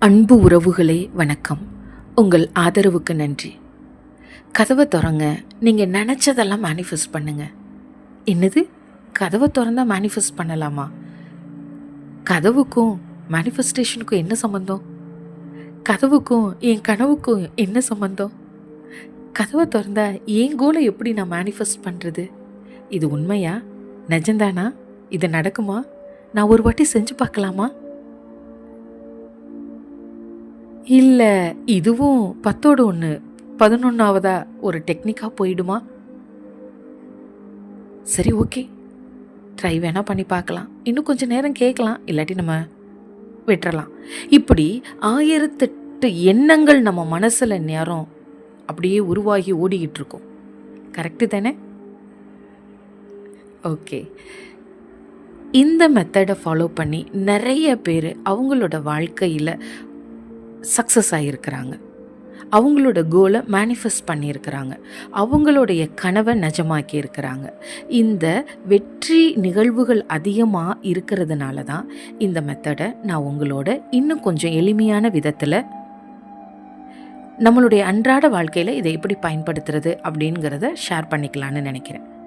அன்பு உறவுகளே வணக்கம். உங்கள் ஆதரவுக்கு நன்றி. கதவை திறங்க நீங்கள் நினச்சதெல்லாம் மேனிஃபெஸ்ட் பண்ணுங்க. என்னது? கதவை திறந்தா மேனிஃபெஸ்ட் பண்ணலாமா? கதவுக்கும் மேனிஃபெஸ்டேஷனுக்கும் என்ன சம்மந்தம் கதவுக்கும் என் கனவுக்கும் என்ன சம்மந்தம் கதவை திறந்தா என் கோலை எப்படி நான் மேனிஃபெஸ்ட் பண்ணுறது இது உண்மையா? நிஜந்தானா இது நடக்குமா? நான் ஒரு வாட்டி செஞ்சு பார்க்கலாமா? இல்லை இதுவும் பத்தோடு ஒன்று பதினொன்றாவதா ஒரு டெக்னிக்காக போயிடுமா? சரி ஓகே. ட்ரை வேணால் பண்ணி பார்க்கலாம். இன்னும் கொஞ்சம் நேரம் கேட்கலாம். இல்லாட்டி நம்ம விட்டுறலாம். இப்படி ஆயிரத்தெட்டு எண்ணங்கள் நம்ம மனசில் நேரம் அப்படியே உருவாகி ஓடிக்கிட்டு இருக்கோம் கரெக்டு தானே? ஓகே. இந்த மெத்தடை ஃபாலோ பண்ணி நிறைய பேர் அவங்களோட வாழ்க்கையில் சக்ஸஸ் ஆகியிருக்கிறாங்க அவங்களோட கோலை மேனிஃபெஸ்ட் பண்ணியிருக்கிறாங்க. அவங்களுடைய கனவை நிஜமாக்கி இருக்கிறாங்க இந்த வெற்றி நிகழ்வுகள் அதிகமாக இருக்கிறதுனால தான் இந்த மெத்தடை நான் உங்களோட இன்னும் கொஞ்சம் எளிமையான விதத்தில் நம்மளுடைய அன்றாட வாழ்க்கையில் இதை எப்படி பயன்படுத்துறது அப்படிங்கிறத ஷேர் பண்ணிக்கலான்னு நினைக்கிறேன்.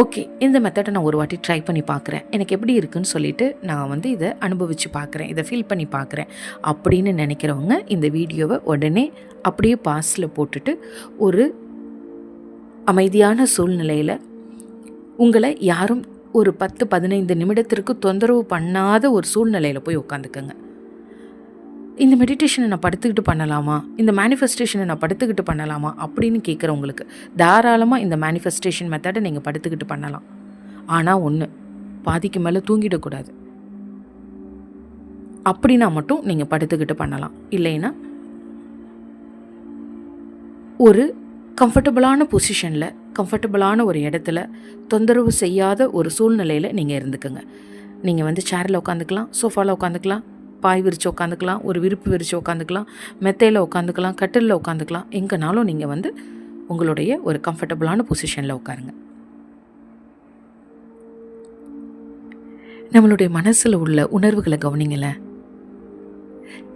ஓகே இந்த மெத்தடை நான் ஒரு வாட்டி ட்ரை பண்ணி பார்க்குறேன் எனக்கு எப்படி இருக்குன்னு சொல்லிட்டு நான் வந்து இதை அனுபவித்து பார்க்குறேன் இதை ஃபீல் பண்ணி பார்க்குறேன் அப்படின்னு நினைக்கிறவங்க இந்த வீடியோவை உடனே அப்படியே பாஸில் போட்டுட்டு ஒரு அமைதியான சூழ்நிலையில் உங்களை யாரும் ஒரு பத்து பதினைந்து நிமிடத்திற்கு தொந்தரவு பண்ணாத ஒரு சூழ்நிலையில் போய் உட்காந்துக்கோங்க. இந்த மெடிடேஷனை நான் படுத்துக்கிட்டு பண்ணலாமா? இந்த மேனிஃபெஸ்டேஷனை நான் படுத்துக்கிட்டு பண்ணலாமா? அப்படின்னு கேட்குறவங்களுக்கு தாராளமாக இந்த மேனிஃபெஸ்டேஷன் மெத்தடை நீங்கள் படுத்துக்கிட்டு பண்ணலாம். ஆனால் ஒன்று பாதிக்கு மேலே தூங்கிடக்கூடாது. அப்படின்னா மட்டும் நீங்கள் படுத்துக்கிட்டு பண்ணலாம். இல்லைன்னா ஒரு கம்ஃபர்டபுளான பொசிஷனில் கம்ஃபர்டபுளான ஒரு இடத்துல தொந்தரவு செய்யாத ஒரு சூழ்நிலையில் நீங்கள் இருந்துக்குங்க. நீங்கள் வந்து சேரில் உட்காந்துக்கலாம் சோஃபாவில் உட்காந்துக்கலாம் பாய் விரித்து உட்காந்துக்கலாம் ஒரு விருப்பு விரித்து உட்காந்துக்கலாம் மெத்தையில் உட்காந்துக்கலாம் கட்டிலில் உட்காந்துக்கலாம் எங்கேனாலும் நீங்கள் வந்து உங்களுடைய ஒரு கம்ஃபர்டபுளான பொசிஷனில் உட்காருங்க நம்மளுடைய மனசில் உள்ள உணர்வுகளை கவனிங்கள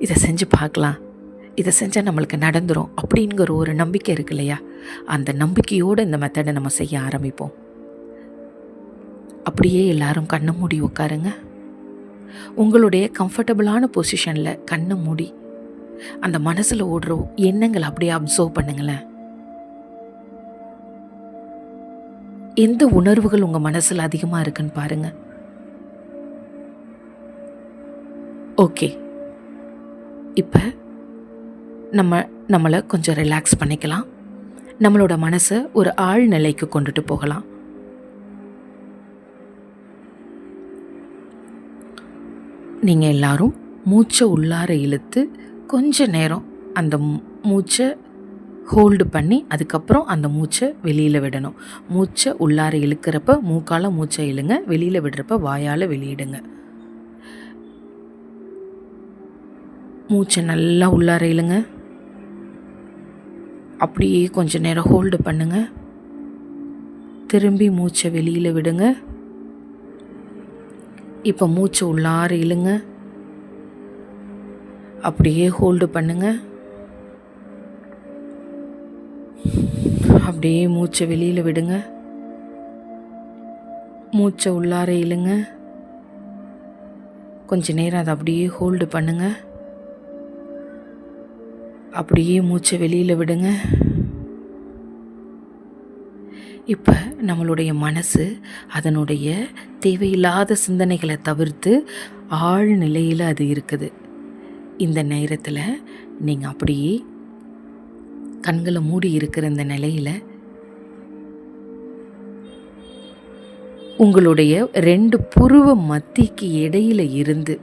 இதை செஞ்சு பார்க்கலாம். இதை செஞ்சால் நம்மளுக்கு நடந்துரும் அப்படிங்கிற ஒரு நம்பிக்கை இருக்கு இல்லையா? அந்த நம்பிக்கையோடு இந்த மெத்தடை நம்ம செய்ய ஆரம்பிப்போம். அப்படியே எல்லாரும் கண்ணை மூடி உட்காருங்க உங்களுடைய கம்ஃபர்டபுளான பொசிஷனில் கண்ணை மூடி அந்த மனசில் ஓடுற எண்ணங்களை அப்படியே அப்சர்வ் பண்ணுங்களேன். எந்த உணர்வுகள் உங்கள் மனசில் அதிகமாக இருக்குன்னு பாருங்க. ஓகே இப்போ நம்ம நம்மளை கொஞ்சம் ரிலாக்ஸ் பண்ணிக்கலாம். நம்மளோட மனசை ஒரு ஆழ்நிலைக்கு கொண்டுட்டு போகலாம். நீங்கள் எல்லாரும் மூச்சை உள்ளார இழுத்து கொஞ்ச நேரம் அந்த மூச்சை ஹோல்டு பண்ணி அதுக்கப்புறம் அந்த மூச்சை வெளியில் விடணும். மூச்சை உள்ளார இழுக்கிறப்ப மூக்கால் மூச்சை இழுங்க வெளியில் விடுறப்ப வாயால் வெளியிடுங்க. மூச்சை நல்லா உள்ளார இழுங்க. அப்படியே கொஞ்ச நேரம் ஹோல்டு பண்ணுங்க. திரும்பி மூச்சை வெளியில் விடுங்க. இப்போ மூச்சை உள்ளார இழுங்க. அப்படியே ஹோல்டு பண்ணுங்க. அப்படியே மூச்சை வெளியில் விடுங்க. மூச்சை உள்ளார இழுங்க. கொஞ்ச நேரம் அதை அப்படியே ஹோல்டு பண்ணுங்க. அப்படியே மூச்சை வெளியில் விடுங்க. இப்போ நம்மளுடைய மனசு அதனுடைய தேவையில்லாத சிந்தனைகளை தவிர்த்து ஆழ் நிலையில் அது இருக்குது. இந்த நேரத்தில் நீங்கள் அப்படியே கண்களை மூடி இருக்கிற இந்த நிலையில் உங்களுடைய ரெண்டு புருவ மத்திக்கு இடையில இருந்து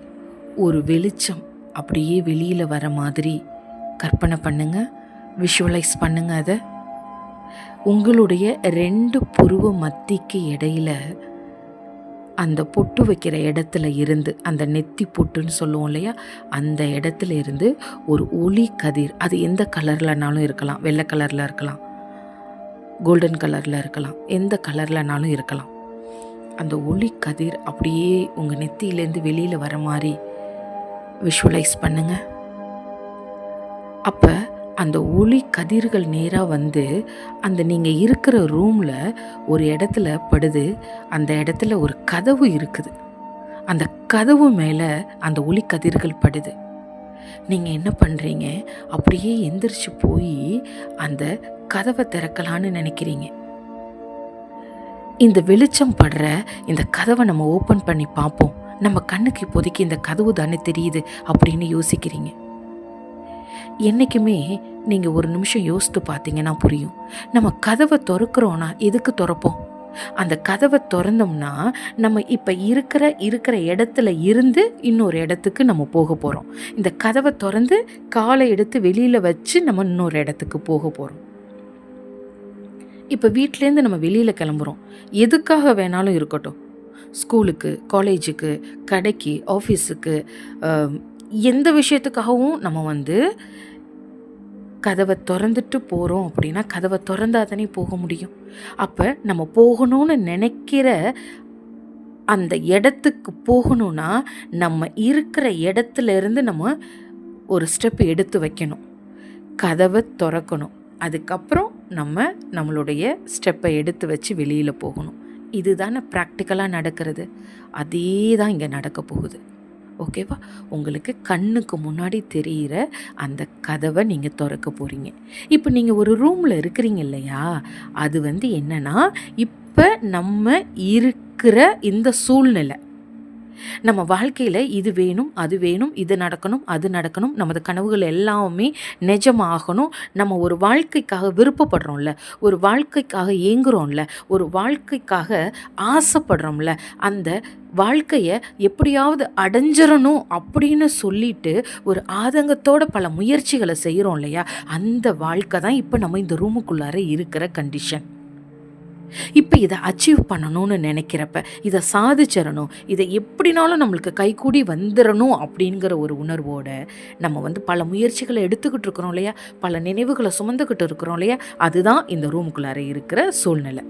ஒரு வெளிச்சம் அப்படியே வெளியில் வர மாதிரி கற்பனை பண்ணுங்கள் விஷுவலைஸ் பண்ணுங்கள் அதை. உங்களுடைய ரெண்டு புருவ மத்திக்கு இடையில அந்த பொட்டு வைக்கிற இடத்துல இருந்து அந்த நெத்தி பொட்டுன்னு சொல்லுவோம் இல்லையா? அந்த இடத்துல இருந்து ஒரு ஒளி கதிர் அது எந்த கலர்லனாலும் இருக்கலாம். வெள்ளை கலரில் இருக்கலாம். கோல்டன் கலரில் இருக்கலாம். எந்த கலர்லனாலும் இருக்கலாம். அந்த ஒளி கதிர் அப்படியே உங்கள் நெத்தியிலேருந்து வெளியில் வர மாதிரி விஷுவலைஸ் பண்ணுங்கள் அப்போ அந்த ஒளி கதிர்கள் நேராக வந்து அந்த நீங்கள் இருக்கிற ரூமில் ஒரு இடத்துல படுது அந்த இடத்துல ஒரு கதவு இருக்குது. அந்த கதவு மேலே அந்த ஒளி கதிர்கள் படுது. நீங்கள் என்ன பண்ணுறீங்க அப்படியே எந்திரிச்சு போய் அந்த கதவை திறக்கலான்னு நினைக்கிறீங்க. இந்த வெளிச்சம் படுற இந்த கதவை நம்ம ஓப்பன் பண்ணி பார்ப்போம். நம்ம கண்ணுக்கு இப்போதைக்கு இந்த கதவு தானே தெரியுது அப்படின்னு யோசிக்கிறீங்க. என்றைக்குமே நீங்கள் ஒரு நிமிஷம் யோசித்து பார்த்தீங்கன்னா புரியும். நம்ம கதவை திறக்கிறோன்னா எதுக்கு திறப்போம்? அந்த கதவை திறந்தோம்னா நம்ம இப்போ இருக்கிற இருக்கிற இடத்துல இருந்து இன்னொரு இடத்துக்கு நம்ம போக போகிறோம் இந்த கதவை திறந்து காலை எடுத்து வெளியில் வச்சு நம்ம இன்னொரு இடத்துக்கு போக போகிறோம் இப்போ வீட்டிலேருந்து நம்ம வெளியில் கிளம்புறோம். எதுக்காக வேணாலும் இருக்கட்டும். ஸ்கூலுக்கு காலேஜுக்கு கடைக்கு ஆஃபீஸுக்கு எந்த விஷயத்துக்காகவும் நம்ம வந்து கதவை திறந்துட்டு போகிறோம் அப்படின்னா கதவை திறந்தா தானே போக முடியும். அப்போ நம்ம போகணும்னு நினைக்கிற அந்த இடத்துக்கு போகணும்னா நம்ம இருக்கிற இடத்துல இருந்து நம்ம ஒரு ஸ்டெப் எடுத்து வைக்கணும். கதவை திறக்கணும். அதுக்கப்புறம் நம்ம நம்மளுடைய ஸ்டெப்பை எடுத்து வச்சு வெளியில் போகணும். இதுதானே ப்ராக்டிக்கலாக நடக்கிறது. அதே தான் இங்கே நடக்க போகுது. ஓகேவா? உங்களுக்கு கண்ணுக்கு முன்னாடி தெரிகிற அந்த கதவை நீங்கள் திறக்க போகிறீங்க இப்போ நீங்கள் ஒரு ரூமில் இருக்கிறீங்க இல்லையா? அது வந்து என்னன்னா இப்போ நம்ம இருக்கிற இந்த சூழ்நிலை நம்ம வாழ்க்கையில் இது வேணும் அது வேணும் இது நடக்கணும் அது நடக்கணும். நமது கனவுகள் எல்லாமே நிஜமாகணும். நம்ம ஒரு வாழ்க்கைக்காக விருப்பப்படுறோம்ல ஒரு வாழ்க்கைக்காக ஏங்குறோம்ல ஒரு வாழ்க்கைக்காக ஆசைப்படுறோம்ல அந்த வாழ்க்கையை எப்படியாவது அடைஞ்சிடணும் அப்படின்னு சொல்லிட்டு ஒரு ஆதங்கத்தோட பல முயற்சிகளை செய்கிறோம் இல்லையா? அந்த வாழ்க்கை தான் இப்போ நம்ம இந்த ரூமுக்குள்ளார இருக்கிற கண்டிஷன் இப்போ இதை அச்சீவ் பண்ணணும்னு நினைக்கிறப்ப இதை சாதிச்சிடணும் இதை எப்படினாலும் நம்மளுக்கு கைகூடி வந்துடணும் அப்படிங்கிற ஒரு உணர்வோட நம்ம வந்து பல முயற்சிகளை எடுத்துக்கிட்டு இருக்கிறோம் இல்லையா? பல நினைவுகளை சுமந்துக்கிட்டு இருக்கிறோம் இல்லையா? அதுதான் இந்த ரூமுக்குள்ளார இருக்கிற சூழ்நிலை.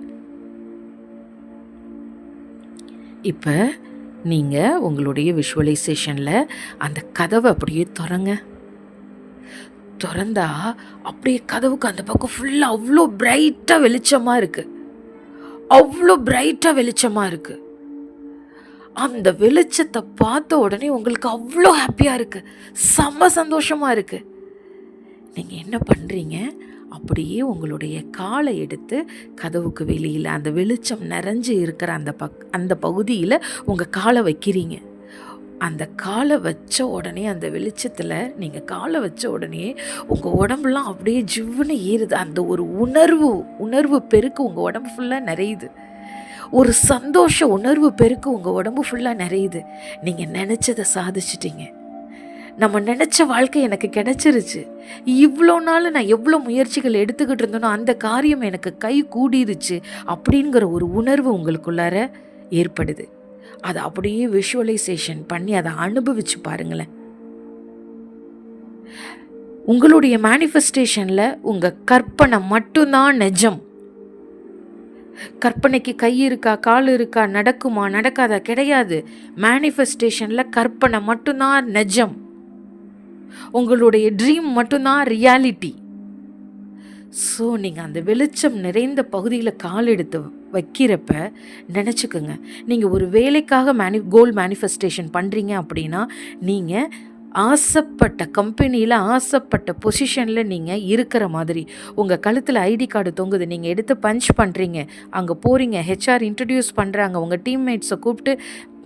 இப்போ நீங்கள் உங்களுடைய விஷுவலைசேஷனில் அந்த கதவை அப்படியே திறங்க. திறந்தா அப்படியே கதவுக்கு அந்த பக்கம் ஃபுல்லாக அவ்வளோ பிரைட்டாக வெளிச்சமாக இருக்குது அவ்வளோ பிரைட்டாக வெளிச்சமாக இருக்குது அந்த வெளிச்சத்தை பார்த்த உடனே உங்களுக்கு அவ்வளோ ஹாப்பியாக இருக்குது செம்ம சந்தோஷமாக இருக்குது நீங்கள் என்ன பண்ணுறீங்க அப்படியே உங்களுடைய காலை எடுத்து கதவுக்கு வெளியில் அந்த வெளிச்சம் நிறைஞ்சு இருக்கிற அந்த பக் அந்த பகுதியில் உங்கள் காலை வைக்கிறீங்க. அந்த காலை வச்ச உடனே அந்த வெளிச்சத்தில் நீங்கள் காலை வச்ச உடனே உங்கள் உடம்புலாம் அப்படியே ஜிவ்வுன்னு ஏறுது. அந்த ஒரு உணர்வு உணர்வு பெருக்கு உங்கள் உடம்பு ஃபுல்லாக நிறையுது. ஒரு சந்தோஷ உணர்வு பெருக்கு உங்கள் உடம்பு ஃபுல்லாக நிறையுது. நீங்கள் நினச்சதை சாதிச்சிட்டீங்க. நம்ம நினச்ச வாழ்க்கை எனக்கு கிடைச்சிருச்சு. இவ்வளோ நாள் நான் எவ்வளோ முயற்சிகள் எடுத்துக்கிட்டு இருந்தேனோ அந்த காரியம் எனக்கு கை கூடிருச்சு அப்படிங்கிற ஒரு உணர்வு உங்களுக்குள்ளார ஏற்படுது. அதை அப்படியே விஷுவலைசேஷன் பண்ணி அதை அனுபவிச்சு பாருங்களேன். உங்களுடைய மேனிஃபெஸ்டேஷனில் உங்கள் கற்பனை மட்டும்தான் நிஜம். கற்பனைக்கு கை இருக்கா கால் இருக்கா நடக்குமா நடக்காதா கிடையாது. மேனிஃபெஸ்டேஷனில் கற்பனை மட்டும்தான் நிஜம். உங்களுடைய ட்ரீம் மட்டும்தான் ரியாலிட்டி ஸோ நீங்கள் அந்த வெளிச்சம் நிறைந்த பகுதியில் கால் எடுத்து வைக்கிறப்ப நினச்சிக்கோங்க. நீங்கள் ஒரு வேலைக்காக மேனி கோல் மேனிஃபெஸ்டேஷன் பண்ணுறீங்க அப்படின்னா நீங்கள் ஆசைப்பட்ட கம்பெனியில் ஆசைப்பட்ட பொசிஷனில் நீங்கள் இருக்கிற மாதிரி உங்கள் கழுத்தில் ஐடி கார்டு தொங்குது நீங்கள் எடுத்து பஞ்ச் பண்ணுறீங்க அங்கே போகிறீங்க ஹெச்ஆர் இன்ட்ரடியூஸ் பண்ணுறாங்க உங்கள் டீம்மேட்ஸை கூப்பிட்டு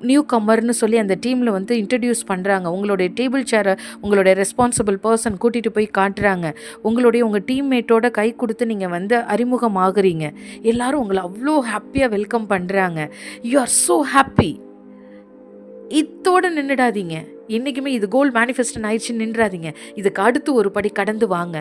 நியூ கம்மர்னு சொல்லி அந்த டீமில் வந்து இன்ட்ரடியூஸ் பண்ணுறாங்க உங்களுடைய டேபிள் சேரை உங்களுடைய ரெஸ்பான்சிபிள் பர்சன் கூட்டிகிட்டு போய் காட்டுறாங்க. உங்களுடைய உங்கள் டீம்மேட்டோட கை கொடுத்து நீங்கள் வந்து அறிமுகமாகறீங்க. எல்லாரும் உங்களை அவ்வளோ ஹாப்பியாக வெல்கம் பண்ணுறாங்க யூ ஆர் ஸோ ஹாப்பி இத்தோடு நின்றுடாதீங்க என்றைக்குமே இது கோல் மேனிஃபெஸ்டன் ஆயிடுச்சுன்னு நின்றாதீங்க. இதுக்கு அடுத்து ஒரு படி கடந்து வாங்க.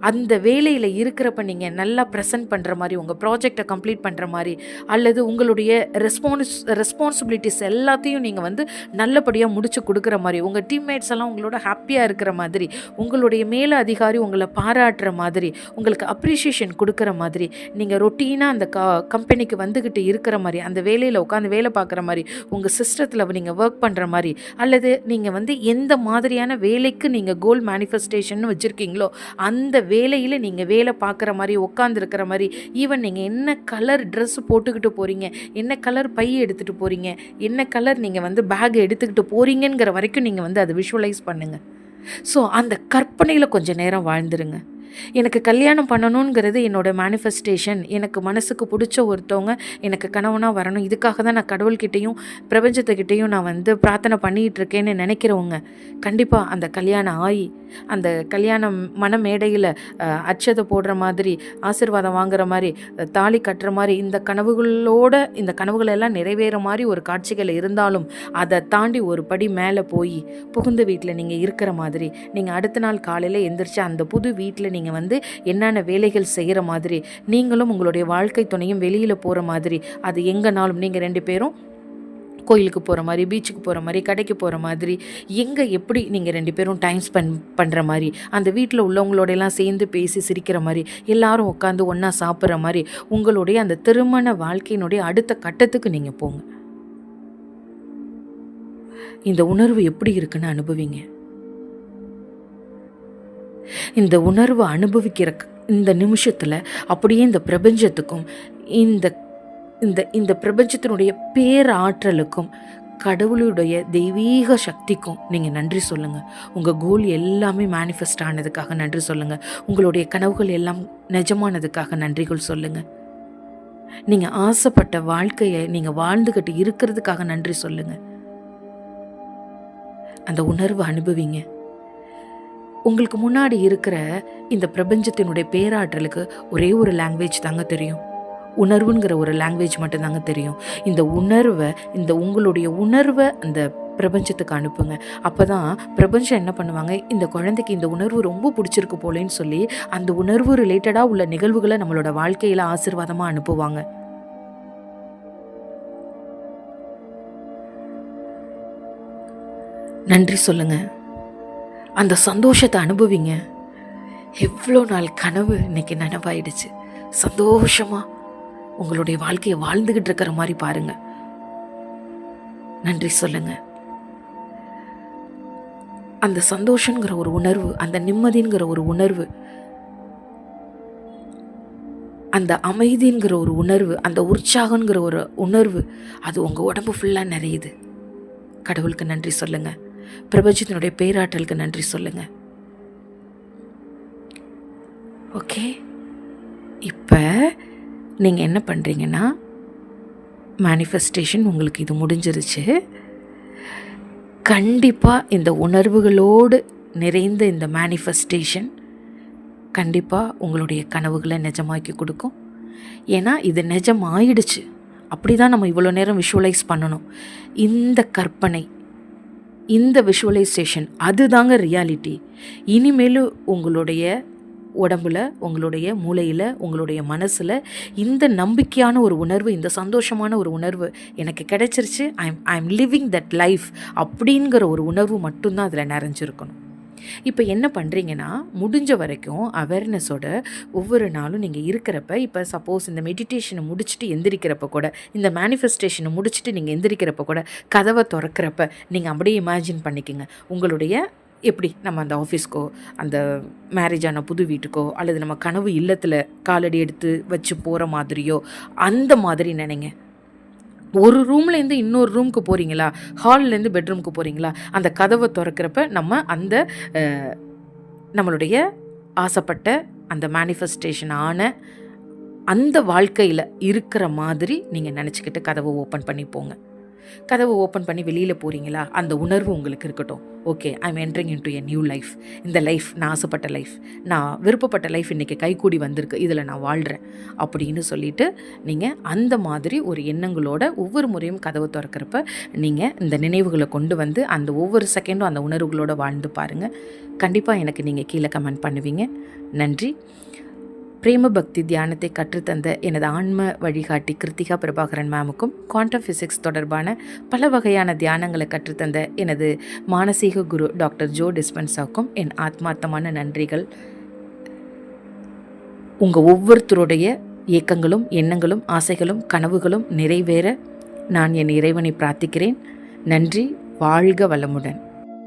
அந்த வேலையில் இருக்கிறப்ப நீங்கள் நல்லா ப்ரெசென்ட் பண்ணுற மாதிரி உங்கள் ப்ராஜெக்டை கம்ப்ளீட் பண்ணுற மாதிரி அல்லது உங்களுடைய ரெஸ்பான்ஸ் ரெஸ்பான்சிபிலிட்டிஸ் எல்லாத்தையும் நீங்கள் வந்து நல்லபடியாக முடிச்சு கொடுக்குற மாதிரி உங்கள் டீம்மேட்ஸ் எல்லாம் உங்களோட ஹாப்பியாக இருக்கிற மாதிரி உங்களுடைய மேல அதிகாரி உங்களை பாராட்டுற மாதிரி உங்களுக்கு அப்ரிஷியேஷன் கொடுக்குற மாதிரி நீங்கள் ரொட்டீனாக அந்த க கம்பெனிக்கு வந்துக்கிட்டு இருக்கிற மாதிரி அந்த வேலையில் உட்காந்து வேலை பார்க்குற மாதிரி உங்கள் சிஸ்டத்தில் நீங்கள் ஒர்க் பண்ணுற மாதிரி அல்லது நீங்கள் வந்து எந்த மாதிரியான வேலைக்கு நீங்கள் கோல் மேனிஃபெஸ்டேஷன் வச்சுருக்கீங்களோ அந்த வேலையில் நீங்கள் வேலை பார்க்குற மாதிரி உட்காந்துருக்கிற மாதிரி ஈவன் நீங்கள் என்ன கலர் ட்ரெஸ் போட்டுக்கிட்டு போகிறீங்க என்ன கலர் பை எடுத்துகிட்டு போகிறீங்க என்ன கலர் நீங்கள் வந்து பேக் எடுத்துக்கிட்டு போகிறீங்கங்கிற வரைக்கும் நீங்கள் வந்து அதை விஷுவலைஸ் பண்ணுங்கள் ஸோ அந்த கற்பனையில் கொஞ்சம் நேரம் வாழ்ந்துருங்க. எனக்கு கல்யாணம் பண்ணணுங்கிறது என்னோடய மேனிஃபெஸ்டேஷன் எனக்கு மனசுக்கு பிடிச்ச ஒருத்தவங்க எனக்கு கணவனாக வரணும். இதுக்காக தான் நான் கடவுள்கிட்டையும் பிரபஞ்சத்துக்கிட்டேயும் நான் வந்து பிரார்த்தனை பண்ணிகிட்டு இருக்கேன்னு நினைக்கிறவங்க கண்டிப்பாக அந்த கல்யாணம் ஆகி அந்த கல்யாணம் மன மேடையில் அச்சதை போடுற மாதிரி ஆசிர்வாதம் வாங்குற மாதிரி தாலி கட்டுற மாதிரி இந்த கனவுகளோட இந்த கனவுகளெல்லாம் நிறைவேற மாதிரி ஒரு காட்சிகள் இருந்தாலும் அதை தாண்டி ஒரு படி மேலே போய் புகுந்த வீட்டில் நீங்கள் இருக்கிற மாதிரி நீங்கள் அடுத்த நாள் காலையில் எந்திரிச்சு அந்த புது வீட்டில் நீங்கள் நீங்கள் வந்து என்னென்ன வேலைகள் செய்கிற மாதிரி நீங்களும் உங்களுடைய வாழ்க்கை துணையும் வெளியில் போகிற மாதிரி அது எங்கேனாலும் நீங்கள் ரெண்டு பேரும் கோயிலுக்கு போகிற மாதிரி பீச்சுக்கு போகிற மாதிரி கடைக்கு போகிற மாதிரி எங்கே எப்படி நீங்கள் ரெண்டு பேரும் டைம் ஸ்பெண்ட் பண்ணுற மாதிரி அந்த வீட்டில் உள்ளவங்களோட எல்லாம் சேர்ந்து பேசி சிரிக்கிற மாதிரி எல்லாரும் உட்காந்து ஒன்றா சாப்பிட்ற மாதிரி உங்களுடைய அந்த திருமண வாழ்க்கையினுடைய அடுத்த கட்டத்துக்கு நீங்கள் போங்க. இந்த உணர்வு எப்படி இருக்குன்னு அனுபவிங்க? இந்த உணர்வை அனுபவிக்கிற இந்த நிமிஷத்தில் அப்படியே இந்த பிரபஞ்சத்துக்கும் இந்த இந்த இந்த பிரபஞ்சத்தினுடைய பேராற்றலுக்கும் கடவுளுடைய தெய்வீக சக்திக்கும் நீங்கள் நன்றி சொல்லுங்கள் உங்கள் கோல் எல்லாமே மேனிஃபெஸ்ட் ஆனதுக்காக நன்றி சொல்லுங்கள் உங்களுடைய கனவுகள் எல்லாம் நிஜமானதுக்காக நன்றிகள் சொல்லுங்கள் நீங்கள் ஆசைப்பட்ட வாழ்க்கையை நீங்கள் வாழ்ந்துக்கிட்டு இருக்கிறதுக்காக நன்றி சொல்லுங்கள் அந்த உணர்வை அனுபவிங்க. உங்களுக்கு முன்னாடி இருக்கிற இந்த பிரபஞ்சத்தினுடைய பேராற்றலுக்கு ஒரே ஒரு லாங்குவேஜ் தாங்க தெரியும். உணர்வுங்கிற ஒரு லாங்குவேஜ் மட்டும்தாங்க தெரியும். இந்த உணர்வை இந்த உங்களுடைய உணர்வை அந்த பிரபஞ்சத்துக்கு அனுப்புங்க. அப்போ தான் பிரபஞ்சம் என்ன பண்ணுவாங்க? இந்த குழந்தைக்கு இந்த உணர்வு ரொம்ப பிடிச்சிருக்கு போலேன்னு சொல்லி அந்த உணர்வு ரிலேட்டடாக உள்ள நிகழ்வுகளை நம்மளோட வாழ்க்கையில் ஆசிர்வாதமாக அனுப்புவாங்க. நன்றி சொல்லுங்கள் அந்த சந்தோஷத்தை அனுபவிங்க. எவ்வளோ நாள் கனவு இன்னைக்கு நனவாயிடுச்சு. சந்தோஷமாக உங்களுடைய வாழ்க்கையை வாழ்ந்துக்கிட்டு இருக்கிற மாதிரி பாருங்க. நன்றி சொல்லுங்க. அந்த சந்தோஷங்கிற ஒரு உணர்வு அந்த நிம்மதிங்கிற ஒரு உணர்வு அந்த அமைதிங்கிற ஒரு உணர்வு அந்த உற்சாகங்கிற ஒரு உணர்வு அது உங்கள் உடம்பு ஃபுல்லாக நிறையுது. கடவுளுக்கு நன்றி சொல்லுங்கள் பிரபஞ்சத்தினுடைய பேராற்றலுக்கு நன்றி சொல்லுங்க. ஓகே இப்போ நீங்கள் என்ன பண்ணுறீங்கன்னா மேனிஃபெஸ்டேஷன் உங்களுக்கு இது முடிஞ்சிருச்சு. கண்டிப்பாக இந்த உணர்வுகளோடு நிறைந்த இந்த மேனிஃபெஸ்டேஷன் கண்டிப்பாக உங்களுடைய கனவுகளை நிஜமாக்கி கொடுக்கும். ஏன்னா இது நிஜம் ஆயிடுச்சு அப்படி தான் நம்ம இவ்வளோ நேரம் விஷுவலைஸ் பண்ணணும். இந்த கற்பனை இந்த விஷுவலைசேஷன் அதுதாங்க ரியாலிட்டி இனிமேலும் உங்களுடைய உடம்புல உங்களுடைய மூளையில் உங்களுடைய மனசில் இந்த நம்பிக்கையான ஒரு உணர்வு இந்த சந்தோஷமான ஒரு உணர்வு எனக்கு கிடைச்சிருச்சு. I'm I'm living that life அப்படிங்கிற ஒரு உணர்வு மட்டும்தான் அதில் நிறைஞ்சிருக்கணும். இப்போ என்ன பண்ணுறீங்கன்னா முடிஞ்ச வரைக்கும் அவேர்னஸோட ஒவ்வொரு நாளும் நீங்கள் இருக்கிறப்ப இப்போ சப்போஸ் இந்த மெடிடேஷனை முடிச்சுட்டு எந்திரிக்கிறப்ப கூட இந்த மேனிஃபெஸ்டேஷனை முடிச்சுட்டு நீங்கள் எந்திரிக்கிறப்ப கூட கதவை திறக்கிறப்ப நீங்கள் அப்படியே இமேஜின் பண்ணிக்கோங்க. உங்களுடைய எப்படி நம்ம அந்த ஆஃபீஸ்க்கோ அந்த மேரேஜ் ஆன புது வீட்டுக்கோ அல்லது நம்ம கனவு இல்லத்தில் காலடி எடுத்து வச்சு போகிற மாதிரியோ அந்த மாதிரி நினைங்க. ஒரு ரூம்லேருந்து இன்னொரு ரூமுக்கு போகிறீங்களா ஹால்லேருந்து பெட்ரூமுக்கு போகிறீங்களா அந்த கதவை திறக்கிறப்ப நம்ம அந்த நம்மளுடைய ஆசைப்பட்ட அந்த மேனிஃபெஸ்டேஷன் ஆன அந்த வாழ்க்கையில் இருக்கிற மாதிரி நீங்கள் நினச்சிக்கிட்டு கதவை ஓப்பன் பண்ணி போங்க. கதவை ஓப்பன் பண்ணி வெளியில் போகிறீங்களா அந்த உணர்வு உங்களுக்கு இருக்கட்டும். Okay I am entering into a new life இந்த லைஃப் நான் ஆசைப்பட்ட லைஃப் நான் விருப்பப்பட்ட லைஃப் இன்றைக்கி கைகூடி வந்திருக்கு. இதில் நான் வாழ்கிறேன் அப்படின்னு சொல்லிட்டு நீங்கள் அந்த மாதிரி ஒரு எண்ணங்களோட ஒவ்வொரு முறையும் கதவை திறக்கிறப்ப நீங்கள் இந்த நினைவுகளை கொண்டு வந்து அந்த ஒவ்வொரு செகண்டும் அந்த உணர்வுகளோட வாழ்ந்து பாருங்கள் கண்டிப்பாக எனக்கு நீங்கள் கீழே கமெண்ட் பண்ணுவீங்க. நன்றி. பிரேம பக்தி தியானத்தை கற்றுத்தந்த எனது ஆன்ம வழிகாட்டி கிருத்திகா பிரபாகரன் மேமுக்கும் குவாண்டம் ஃபிசிக்ஸ் தொடர்பான பல வகையான தியானங்களை கற்றுத்தந்த எனது மானசீக குரு டாக்டர் ஜோ டிஸ்பென்சாவுக்கும் என் ஆத்மார்த்தமான நன்றிகள். உங்கள் ஒவ்வொருத்தருடைய இயக்கங்களும் எண்ணங்களும் ஆசைகளும் கனவுகளும் நிறைவேற நான் என் இறைவனை பிரார்த்திக்கிறேன். நன்றி வாழ்க வளமுடன்.